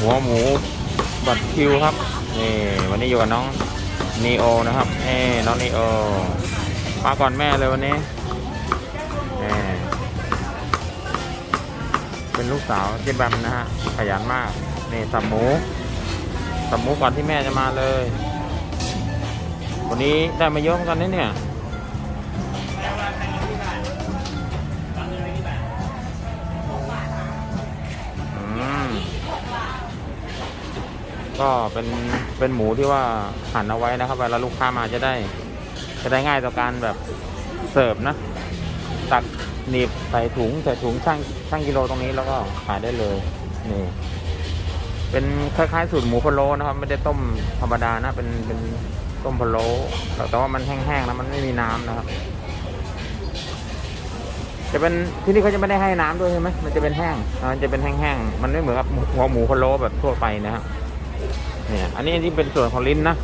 หัวหมูบัตรคิวครับนี่วันนี้อยู่กับน้องนีโอนะครับเอ้น้องนีโอมาก่อนแม่เลยวันนี้นี่เป็นลูกสาวเจ๊แบมนะฮะขยันมากนี่สับหมูสับหมูก่อนที่แม่จะมาเลย วันนี้ได้มาเยอะเหมือนกันนะเนี่ย ก็เป็นเป็นหมูที่ว่าหั่นเอาไว้นะครับเวลาลูกค้ามาจะได้ จะได้ง่ายต่อการแบบเสิร์ฟนะ ตักหนีบใส่ถุงใส่ถุงช่างช่างกิโลตรงนี้แล้วก็ขายได้เลยนี่เป็นคล้ายๆสูตรหมูพะโล้นะครับ ไม่ได้ต้มธรรมดานะเป็นเป็นต้มพะโล้แต่ว่ามันแห้งๆนะมันไม่มีน้ำนะครับ จะเป็นที่นี่เขาจะไม่ได้ให้น้ำด้วยใช่ไหมมันจะเป็นแห้งมันจะเป็นแห้งๆมันไม่เหมือนกับหัวหมูพะโล้แบบทั่วไปนะครับ เนี่ยอันนี้อันนี้เป็นส่วนของลิ้นนะ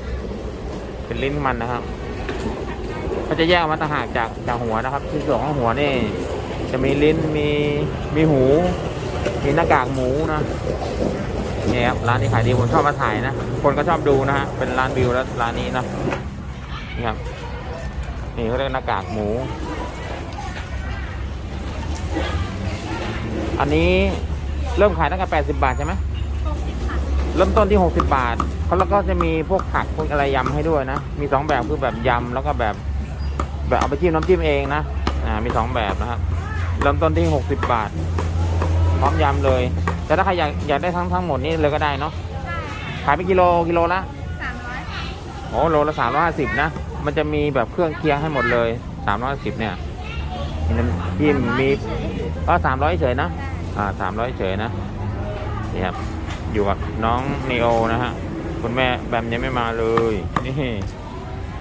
เป็นลิ้นมันนะครับมันจะแยกออกมาต่างหากจากจากหัวนะครับที่ส่วนของหัวนี่ จะมีลิ้นมีมีหู มีหน้ากากหมูนะเนี่ยครับร้านนี้ขายดีผมชอบมาถ่ายนะคนก็ชอบดูนะฮะเป็นร้านวิวแล้วร้านนี้นะนี่ครับนี่เขาเรียกหน้ากากหมู อันนี้เริ่มขายตั้งแต่80 บาทใช่ไหม เริ่มต้นที่ 60 บาทเขาแล้วก็จะมีพวกผักพวกอะไรยำให้ด้วยนะ มีสองแบบคือแบบยำแล้วก็แบบ แบบเอาไปจิ้มน้ำจิ้มเองนะ อ่า มีสองแบบนะครับ เริ่มต้นที่ 60 บาท พร้อมยำเลย แต่ถ้าใครอยากอยากได้ทั้งทั้งหมดนี่เลยก็ได้เนาะ ขายเป็นกิโลกิโลละสามร้อยค่ะโอ้โลละสามร้อยห้าสิบนะ มันจะมีแบบเครื่องเคียงให้หมดเลยสามร้อยสิบเนี่ยมีน้ำจิ้มมีก็สามร้อยเฉยนะ อ่าสามร้อยเฉยนะนี่ครับ อยู่กับน้องนีโอนะฮะคุณแม่แบมยังไม่มาเลยนี่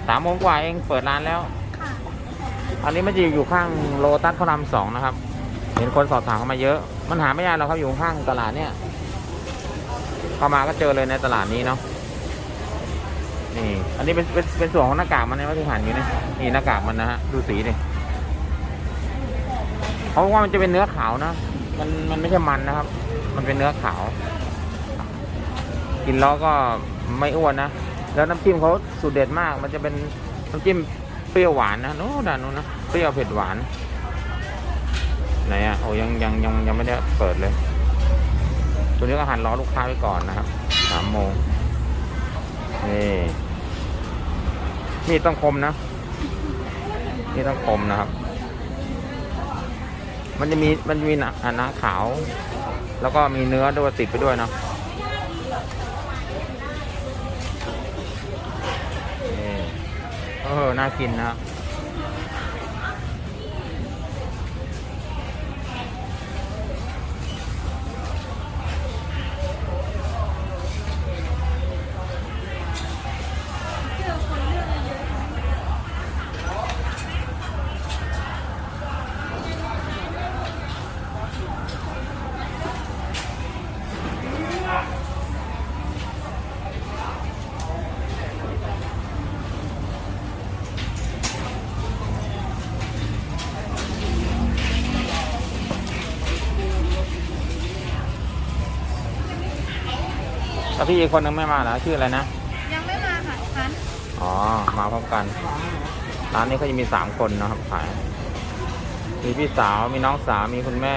สามโมงกว่าเองเปิดร้านแล้วค่ะอันนี้มันจะอยู่ข้างโลตัสพระรามสองนะครับ เห็นคนสอบถามเข้ามาเยอะ มันหาไม่ยากหรอกครับอยู่ข้างตลาดเนี่ยเข้ามาก็เจอเลยในตลาดนี้เนาะนี่ อันนี้เป็นเป็นเป็นส่วนของหน้ากากมันนะว่าที่หันอยู่นี่นี่หน้ากากมันนะฮะดูสีดิเพราะว่ามันจะเป็นเนื้อขาวนะมันมันไม่ใช่มันนะครับ มันเป็นเนื้อขาว กินแล้วก็ไม่อ้วนนะ แล้วน้ำจิ้มเขาสูตรเด็ดมาก มันจะเป็นน้ำจิ้มเปรี้ยวหวานนะโน้นด้านนู้นนะเปรี้ยวเผ็ดหวานไหนอะโอ้ยังยังยังยังไม่ได้เปิดเลยช่วนี้ก็หันรอลูกค้าไว้ก่อนนะครับสามโมงนี่มีต้องคมนะมีดต้องคมนะครับ มันจะมีมันจะมีหนังหนังขาว แล้วก็มีเนื้อด้วยติดไปด้วยเนาะ เออ น่ากินนะ แล้วพี่อีกคนนึงไม่มาเหรอชื่ออะไรนะ ยังไม่มาค่ะทันอ๋อ มาพร้อมกัน ร้านนี้เขาจะมีสามคนนะครับขาย มีพี่สาว มีน้องสาว มีคุณแม่